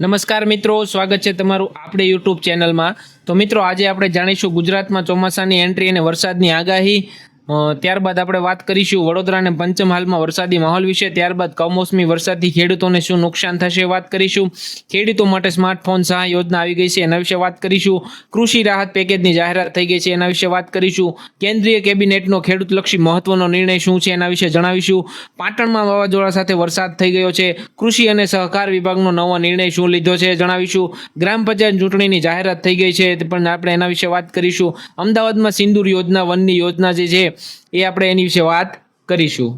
નમસ્કાર મિત્રો, સ્વાગત છે તમારું આપણે યુટ્યુબ ચેનલમાં. તો મિત્રો, આજે આપણે જાણીશું ગુજરાતમાં ચોમાસાની એન્ટ્રી અને વરસાદની આગાહી. ત્યારબાદ આપણે વાત કરીશું વડોદરા અને પંચમહાલમાં વરસાદી માહોલ વિશે. ત્યારબાદ કમોસમી વરસાદથી ખેડૂતોને શું નુકસાન થશે વાત કરીશું. ખેડૂતો માટે સ્માર્ટફોન સહાય યોજના આવી ગઈ છે, એના વિશે વાત કરીશું. કૃષિ રાહત પેકેજની જાહેરાત થઈ ગઈ છે, એના વિશે વાત કરીશું. કેન્દ્રીય કેબિનેટનો ખેડૂતલક્ષી મહત્વનો નિર્ણય શું છે, એના વિશે જણાવીશું. પાટણમાં વાવાઝોડા સાથે વરસાદ થઈ ગયો છે. કૃષિ અને સહકાર વિભાગનો નવો નિર્ણય શું લીધો છે જણાવીશું. ગ્રામ પંચાયત ચૂંટણીની જાહેરાત થઈ ગઈ છે પણ આપણે એના વિશે વાત કરીશું. અમદાવાદમાં સિંદૂર યોજના વનની યોજના જે છે એ આપણે એની વિશે વાત કરીશું.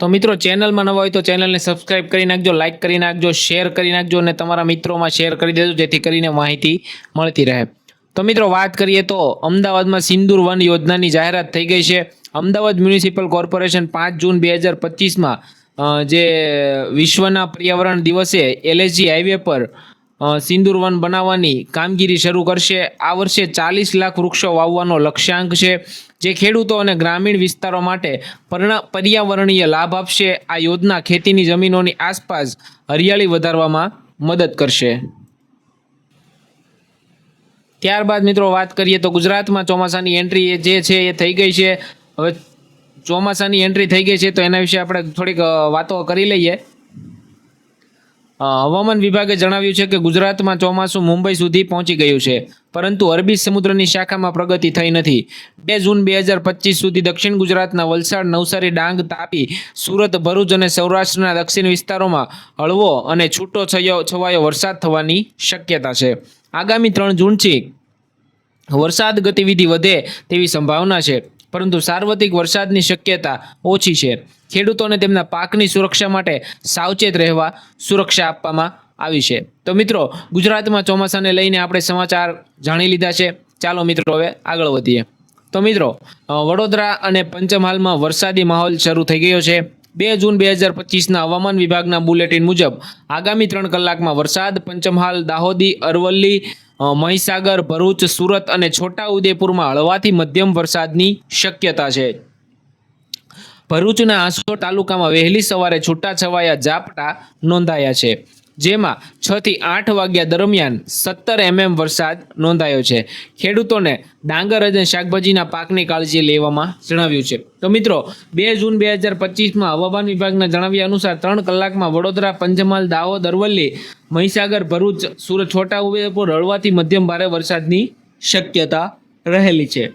તો મિત્રો, ચેનલમાં નવા હોય તો ચેનલને સબસ્ક્રાઇબ કરી નાખજો લાઇક કરી નાખજો શેર કરી નાખજો અને તમારા મિત્રોમાં શેર કરી દેજો, જેથી કરીને માહિતી મળતી રહે. તો મિત્રો, વાત કરીએ તો અમદાવાદમાં સિંદૂર વન યોજનાની જાહેરાત થઈ ગઈ છે. અમદાવાદ મ્યુનિસિપલ કોર્પોરેશન પાંચ જૂન બે હજાર પચીસમાં જે વિશ્વના પર્યાવરણ દિવસે એલએસજી હાઈવે પર અ, સિંદૂર વન બનાવવાની કામગીરી શરૂ કરશે. આ વર્ષે ચાલીસ લાખ વૃક્ષો વાવવાનો લક્ષ્યાંક છે. જે ખેડૂતો અને ગ્રામીણ વિસ્તારો માટે પર્યાવરણીય લાભ આપશે. આ યોજના ખેતીની જમીનોની આસપાસ હરિયાળી વધારવામાં મદદ કરશે. ત્યારબાદ મિત્રો વાત કરીએ તો ગુજરાતમાં ચોમાસાની એન્ટ્રી જે છે એ થઈ ગઈ છે. હવે ચોમાસાની એન્ટ્રી થઈ ગઈ છે તો એના વિશે આપણે થોડીક વાતો કરી લઈએ. હવામાન વિભાગે જણાવ્યું છે કે ગુજરાતમાં ચોમાસું મુંબઈ સુધી પહોંચી ગયું છે, પરંતુ અરબી સમુદ્રની શાખામાં પ્રગતિ થઈ નથી. બે જૂન બે હજાર પચીસ સુધી દક્ષિણ ગુજરાતના વલસાડ, નવસારી, ડાંગ તાપી, સુરત, ભરૂચ અને સૌરાષ્ટ્રના દક્ષિણ વિસ્તારોમાં હળવો અને છૂટો છવાયો વરસાદ થવાની શક્યતા છે. આગામી ત્રણ જૂનથી વરસાદ ગતિવિધિ વધે તેવી સંભાવના છે. પરંતુ સાર્વત્રિક વરસાદની શક્યતા ઓછી છે. ખેડૂતોને તેમના પાકની સુરક્ષા માટે સાવચેત રહેવા સુરક્ષા આપવામાં આવી છે. તો મિત્રો, ગુજરાતમાં ચોમાસાને લઈને આપણે સમાચાર જાણી લીધા છે. ચાલો મિત્રો, હવે આગળ વધીએ. તો મિત્રો વડોદરા અને પંચમહાલમાં વરસાદી માહોલ શરૂ થઈ ગયો છે. બે જૂન બે હજાર પચીસના હવામાન વિભાગના બુલેટિન મુજબ, આગામી ત્રણ કલાકમાં વરસાદ, પંચમહાલ, દાહોદી, અરવલ્લી મહીસાગર, ભરૂચ, સુરત અને છોટા ઉદેપુરમાં હળવાથી મધ્યમ વરસાદની શક્યતા છે. ભરૂચના આસો તાલુકામાં વહેલી સવારે છૂટાછવાયા ઝાપટા નોંધાયા છે. જેમાં છ થી આઠ વાગ્યા દરમિયાન સત્તર એમએમ વરસાદ નોંધાયો છે. ખેડૂતોને ડાંગર અને શાકભાજીના પાકની કાળજી લેવામાં જણાવ્યું છે. તો મિત્રો, બે જૂન બે હજાર પચીસમાં હવામાન વિભાગના જણાવ્યા અનુસાર ત્રણ કલાકમાં વડોદરા પંચમહાલ દાહોદ, અરવલ્લી, મહીસાગર, ભરૂચ, સુરત, છોટા, ઉદેપુર, હળવાથી મધ્યમ ભારે વરસાદની શક્યતા રહેલી છે.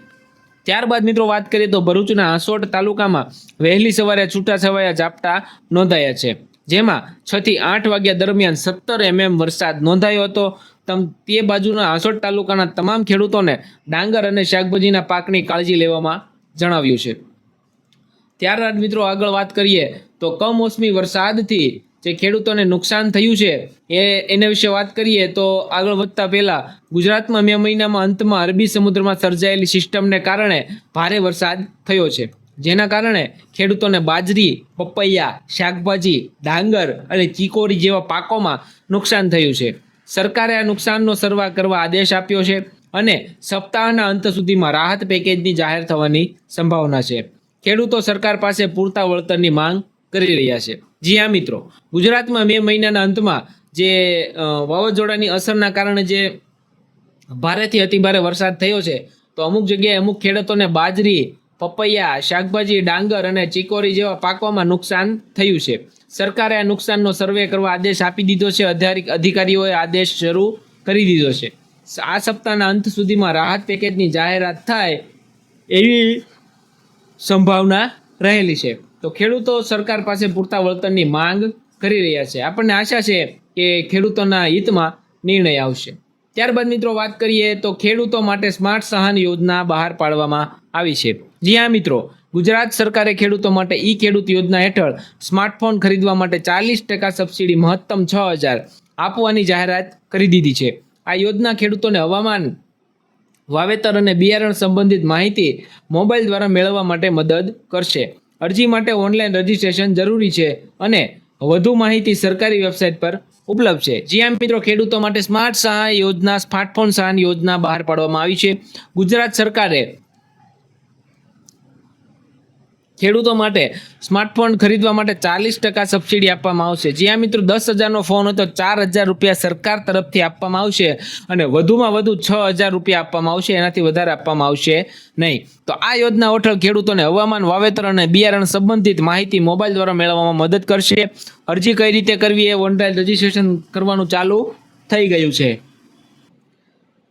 ત્યારબાદ મિત્રો વાત કરીએ તો ભરૂચના આસોટ તાલુકામાં વહેલી સવારે છૂટાછવાયા ઝાપટા નોંધાયા છે. જેમાં છ થી આઠ વાગ્યા દરમિયાન સત્તર એમએમ વરસાદ નોંધાયો હતો. તમ, તે બાજુના આસોટ તાલુકાના તમામ ખેડૂતોને ડાંગર અને શાકભાજીના પાકની કાળજી લેવામાં જણાવ્યું છે. ત્યારબાદ મિત્રો આગળ વાત કરીએ તો કમોસમી વરસાદથી જે ખેડૂતોને નુકસાન થયું છે એ, એના વિશે વાત કરીએ તો આગળ વધતા પહેલાં ગુજરાતમાં મે મહિનામાં અંતમાં અરબી સમુદ્રમાં સર્જાયેલી સિસ્ટમને કારણે ભારે વરસાદ થયો છે. જેના કારણે ખેડૂતોને બાજરી, પપૈયા, શાકભાજી, ડાંગર અને ચીકોરી જેવા પાકોમાં નુકસાન થયું છે. સરકારે આ નુકસાનનો સરવા કરવા આદેશ આપ્યો છે અને સપ્તાહના અંત સુધીમાં રાહત પેકેજની જાહેર થવાની સંભાવના છે. ખેડૂતો સરકાર પાસે પૂરતા વળતરની માંગ કરી રહ્યા છે. જી હા, મિત્રો. ગુજરાતમાં મે મહિનાના અંતમાં જે વાવાઝોડાની અસરના કારણે જે ભારેથી અતિભારે વરસાદ થયો છે, તો અમુક જગ્યાએ અમુક ખેડૂતોને બાજરી પપૈયા, શાકભાજી, ડાંગર અને ચીકોરી જેવા પાકોમાં નુકસાન થયું છે. સરકારે આ નુકસાનનો સર્વે કરવા આદેશ આપી દીધો છે. અધિકારી અધિકારીઓએ આદેશ શરૂ કરી દીધો છે. આ સપ્તાહના અંત સુધીમાં રાહત પેકેજની જાહેરાત થાય એવી સંભાવના રહેલી છે. તો ખેડૂતો સરકાર પાસે પૂરતા વળતરની માંગ કરી રહ્યા છે. આપણને આશા છે કે ખેડૂતોના હિતમાં નિર્ણય આવશે. ત્યારબાદ મિત્રો વાત કરીએ તો ખેડૂતો માટે સ્માર્ટ સહાન યોજના બહાર પાડવામાં આવી છે. જી હા મિત્રો, ગુજરાત સરકારે ખેડૂતો માટે ઈ ખેડૂત યોજના હેઠળ સ્માર્ટફોન ખરીદવા માટે ચાલીસ ટકા સબસિડી મહત્તમ છ હજાર આપવાની જાહેરાત કરી દીધી છે. આ યોજના ખેડૂતોને હવામાન, વાવેતર અને બિયારણ સંબંધિત માહિતી મોબાઈલ દ્વારા મેળવવા માટે મદદ કરશે. અરજી માટે ઓનલાઈન રજીસ્ટ્રેશન જરૂરી છે અને વધુ માહિતી સરકારી વેબસાઇટ પર ઉપલબ્ધ છે. જી આમ મિત્રો, ખેડૂતો માટે સ્માર્ટ સહાય યોજના, સ્માર્ટફોન સહાય યોજના બહાર પાડવામાં આવી છે. ગુજરાત સરકારે ખેડૂતો માટે સ્માર્ટફોન ખરીદવા માટે ચાલીસ ટકા સબસિડી આપવામાં આવશે. જ્યાં મિત્રો, દસ હજારનો ફોન હોય તો ચાર હજાર રૂપિયા સરકાર તરફથી આપવામાં આવશે અને વધુમાં વધુ છ હજાર રૂપિયા આપવામાં આવશે. એનાથી વધારે આપવામાં આવશે નહીં. તો આ યોજના હેઠળ ખેડૂતોને હવામાન, વાવેતર અને બિયારણ સંબંધિત માહિતી મોબાઈલ દ્વારા મેળવવામાં મદદ કરશે. અરજી કઈ રીતે કરવી એ ઓનલાઈન રજીસ્ટ્રેશન કરવાનું ચાલુ થઈ ગયું છે.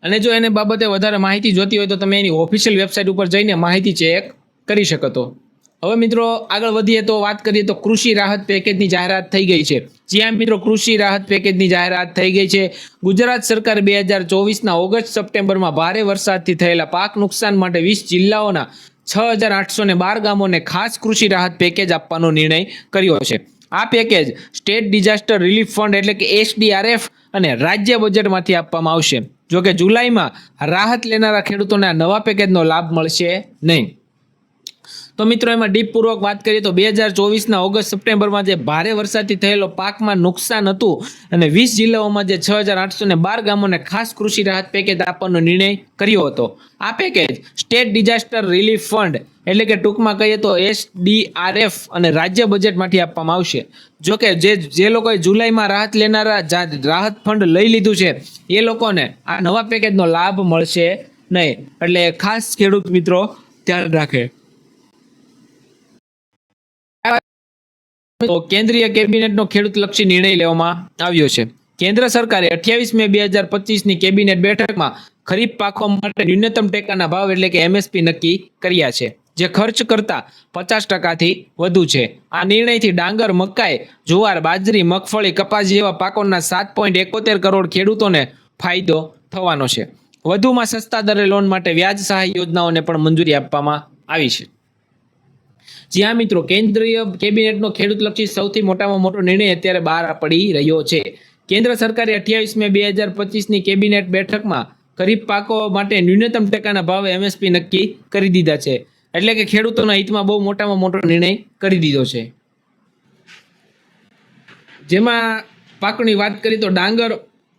અને જો એને બાબતે વધારે માહિતી જોતી હોય તો તમે એની ઓફિશિયલ વેબસાઇટ ઉપર જઈને માહિતી ચેક કરી શકો તો. હવે મિત્રો આગળ વધીએ તો વાત કરીએ તો કૃષિ રાહત પેકેજની જાહેરાત થઈ ગઈ છે. જ્યાં મિત્રો, કૃષિ રાહત પેકેજની જાહેરાત થઈ ગઈ છે. ગુજરાત સરકાર બે હજાર ચોવીસના ઓગસ્ટ સપ્ટેમ્બરમાં ભારે વરસાદથી થયેલા પાક નુકસાન માટે વીસ જિલ્લાઓના છ હજાર આઠસો ને બાર ગામોને ખાસ કૃષિ રાહત પેકેજ આપવાનો નિર્ણય કર્યો છે. આ package state disaster relief fund એટલે કે એસડીઆરએફ અને રાજ્ય બજેટમાંથી આપવામાં આવશે. જોકે જુલાઈમાં રાહત લેનારા ખેડૂતોને આ નવા પેકેજનો લાભ મળશે નહીં. તો મિત્રો, એમાં ડીપ પૂર્વક વાત કરીએ તો બે હજાર ચોવીસના ઓગસ્ટ સપ્ટેમ્બરમાં જે ભારે વરસાદથી થયેલો પાકમાં નુકસાન હતું અને વીસ જિલ્લાઓમાં જે છ હજાર આઠસો ને બાર ગામોને ખાસ કૃષિ રાહત પેકેજ આપવાનો નિર્ણય કર્યો હતો. આ package state disaster relief fund એટલે કે ટૂંકમાં કહીએ તો એસડીઆરએફ અને રાજ્ય બજેટમાંથી આપવામાં આવશે. જો કે જે જે લોકોએ જુલાઈમાં રાહત લેનારા રાહત ફંડ લઈ લીધું છે, એ લોકોને આ નવા પેકેજનો લાભ મળશે નહીં. એટલે ખાસ ખેડૂત મિત્રો, ધ્યાન રાખે. તો કેન્દ્રીય કેબિનેટનો ખેડૂતલક્ષી નિર્ણય લેવામાં આવ્યો છે. કેન્દ્ર સરકારે અઠ્યાવીસ મે બે હજાર પચીસની કેબિનેટ બેઠકમાં ખરીફ પાકો માટે ન્યૂનતમ ટેકાના ભાવ એટલે કે એમએસપી નક્કી કર્યા છે, જે ખર્ચ કરતા પચાસ ટકાથી વધુ છે. આ નિર્ણયથી ડાંગર, મકાઈ, જુવાર, બાજરી, મગફળી, કપાસ જેવા પાકોના સાત પોઈન્ટ એકોતેર કરોડ ખેડૂતોને ફાયદો થવાનો છે. વધુમાં સસ્તા દરે લોન માટે વ્યાજ સહાય યોજનાઓને પણ મંજૂરી આપવામાં આવી છે. જ્યાં મિત્રો કેન્દ્રીય કેબિનેટનો ખેડૂતલક્ષી સૌથી મોટામાં મોટો નિર્ણય અત્યારે બહાર પડી રહ્યો છે. કેન્દ્ર સરકારે અઠ્યાવીસ મે બે હજાર પચીસની કેબિનેટ બેઠકમાં ખરીફ પાકો માટે ન્યૂનતમ ટેકાના ભાવે એમએસપી નક્કી કરી દીધા છે. એટલે કે ખેડૂતોના હિતમાં બહુ મોટામાં મોટો નિર્ણય કરી દીધો છે. જેમાં પાકની વાત કરીએ તો ડાંગર,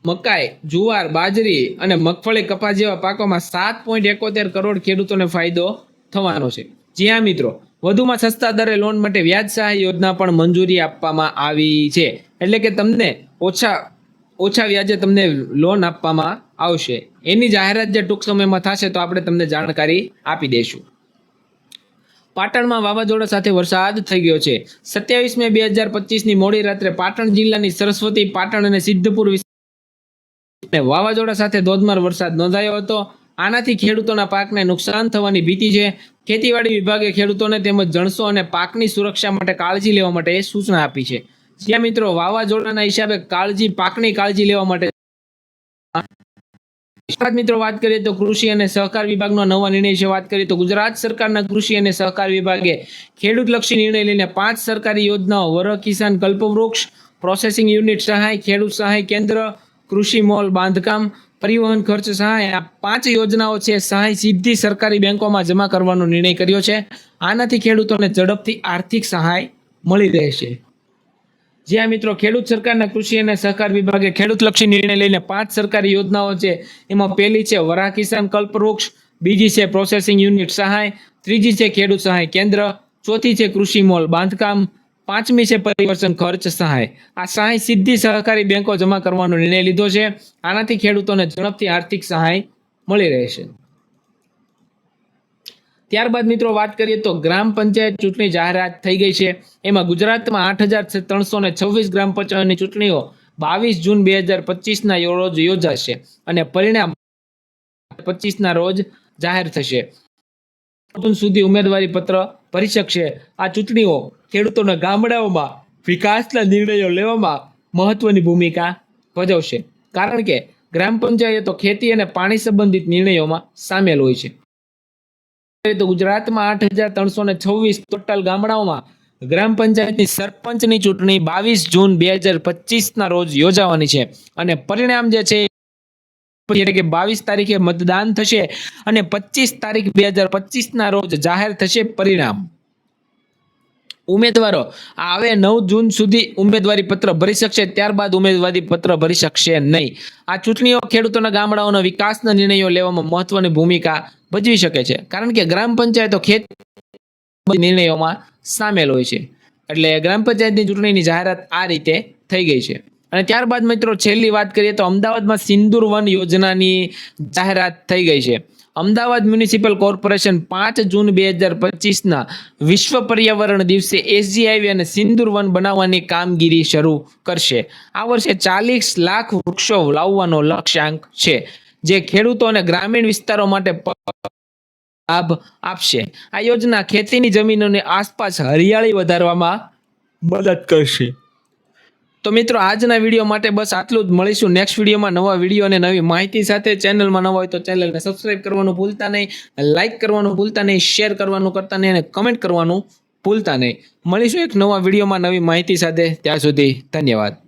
મકાઈ, જુવાર, બાજરી અને મગફળી કપાસ જેવા પાકોમાં સાત પોઈન્ટ એકોતેર કરોડ ખેડૂતોને ફાયદો થવાનો છે. જ્યાં મિત્રો વધુમાં સસ્તા દરે લોન માટે વ્યાજ સહાય યોજના પણ મંજૂરી આપવામાં આવી છે. એટલે કે તમને ઓછા ઓછા વ્યાજે તમને લોન આપવામાં આવશે. એની જાહેરાત જે ટૂંક સમયમાં થશે તો આપણે તમને જાણકારી આપી દઈશું. પાટણમાં વાવાઝોડા સાથે વરસાદ થઈ ગયો છે. સત્યાવીસ મે બે હજાર પચીસની મોડી રાત્રે પાટણ જિલ્લાની સરસ્વતી, પાટણ અને સિદ્ધપુર વાવાઝોડા સાથે ધોધમાર વરસાદ નોંધાયો હતો. આનાથી ખેડૂતોના પાકને નુકસાન થવાની ભીતિ છે. ખેતીવાડી વિભાગે ખેડૂતોને તેમજ જણસો અને પાકની સુરક્ષા માટે કાળજી લેવા માટે સૂચના આપી છે. જ્યાં મિત્રો વાવાઝોડાના હિસાબે કાળજી, પાકની કાળજી લેવા માટે મિત્રો વાત કરીએ તો કૃષિ અને સહકાર વિભાગનો નવા નિર્ણય વિશે વાત કરીએ તો ગુજરાત સરકારના કૃષિ અને સહકાર વિભાગે ખેડૂતલક્ષી નિર્ણય લઈને પાંચ સરકારી યોજનાઓ, વર, કિસાન, કલ્પવૃક્ષ પ્રોસેસિંગ યુનિટ સહાય, ખેડૂત સહાય કેન્દ્ર, કૃષિ મોલ, બાંધકામ પરિવહન ખર્ચ સહાય, આ પાંચ યોજનાઓ છે, સહાય સીધી સરકારી બેંકોમાં જમા કરવાનો નિર્ણય કર્યો છે. આનાથી ખેડૂતોને ઝડપથી આર્થિક સહાય મળી રહેશે. જ્યાં મિત્રો ખેડૂત સરકારના કૃષિ અને સહકાર વિભાગે ખેડૂતલક્ષી નિર્ણય લઈને પાંચ સરકારી યોજનાઓ છે, એમાં પહેલી છે વરા કિસાન કલ્પવૃક્ષ, બીજી છે પ્રોસેસિંગ યુનિટ સહાય, ત્રીજી છે ખેડૂત સહાય કેન્દ્ર, ચોથી છે કૃષિ મોલ બાંધકામ પાંચમી છે પરિવર્તન ખર્ચ સહાય. આ સહાય સીધી સહકારી બેંકો જમા કરવાનો નિર્ણય લીધો છે. આનાથી ખેડૂતોને ઝડપથી આર્થિક સહાય મળી રહેશે ત્યારબાદ મિત્રો વાત કરીએ તો ગ્રામ પંચાયત ચૂંટણી જાહેરાત થઈ ગઈ છે. એમાં ગુજરાતમાં આઠ હજાર ત્રણસો ને છવ્વીસ ગ્રામ પંચાયતની ચૂંટણીઓ બાવીસ જૂન બે હજાર પચીસના રોજ યોજાશે અને પરિણામ પચીસના રોજ જાહેર થશે. સુધી ઉમેદવારી પત્ર ભરી શકશે. આ ચૂંટણીઓ ખેડૂતોના ગામડાઓમાં વિકાસના નિર્ણયો લેવામાં મહત્વની ભૂમિકા ભજવશે. કારણ કે ગ્રામ પંચાયતો ખેતી અને પાણી સંબંધિત નિર્ણયોમાં સામેલ હોય છે. તો ગુજરાતમાં આઠ હજાર ત્રણસો ને છવ્વીસ ટોટલ ગામડાઓમાં ગ્રામ પંચાયતની સરપંચની ચૂંટણી બાવીસ જૂન બે હજાર પચીસના રોજ યોજાવાની છે. અને પરિણામ જે છે એટલે કે બાવીસ તારીખે મતદાન થશે અને પચીસ તારીખ બે હજાર પચીસના રોજ જાહેર થશે પરિણામ. ઉમેદવારો. હવે નવ જૂન સુધી ઉમેદવારી પત્ર ભરી શકશે, ત્યારબાદ ઉમેદવારી પત્ર ભરી શકશે નહીં. આ ચૂંટણીઓ ખેડૂતોના ગામડાઓના વિકાસના નિર્ણયો લેવામાં મહત્વની ભૂમિકા ભજવી શકે છે. કારણ કે ગ્રામ પંચાયતો ખેત નિર્ણયોમાં સામેલ હોય છે. એટલે ગ્રામ પંચાયતની ચૂંટણીની જાહેરાત આ રીતે થઈ ગઈ છે. અને ત્યારબાદ મિત્રો, છેલ્લી વાત કરીએ તો અમદાવાદમાં સિંદુર વન યોજનાની જાહેરાત થઈ ગઈ છે. અમદાવાદ મ્યુનિસિપલ કોર્પોરેશન પાંચ જૂન બે હજાર પચીસના વિશ્વ પર્યાવરણ દિવસે એસજીઆઈવી અને સિંદુર વન બનાવવાની કામગીરી શરૂ કરશે. આ વર્ષે ચાલીસ લાખ વૃક્ષો લાવવાનો લક્ષ્યાંક છે, જે ખેડૂતો અને ગ્રામીણ વિસ્તારો માટે લાભ આપશે. આ યોજના ખેતીની જમીનોની આસપાસ હરિયાળી વધારવામાં મદદ કરશે. તો મિત્રો, આજના વીડિયો માટે બસ આટલું જ. મળીશું નેક્સ્ટ વિડીયોમાં નવા વીડિયો અને નવી માહિતી સાથે. ચેનલમાં નવા હોય તો ચેનલને સબસ્ક્રાઈબ કરવાનું ભૂલતા નહીં લાઇક કરવાનું ભૂલતા નહીં શેર કરવાનું કરતા નહીં અને કમેન્ટ કરવાનું ભૂલતા નહીં. મળીશું એક નવા વિડીયોમાં નવી માહિતી સાથે. ત્યાં સુધી ધન્યવાદ.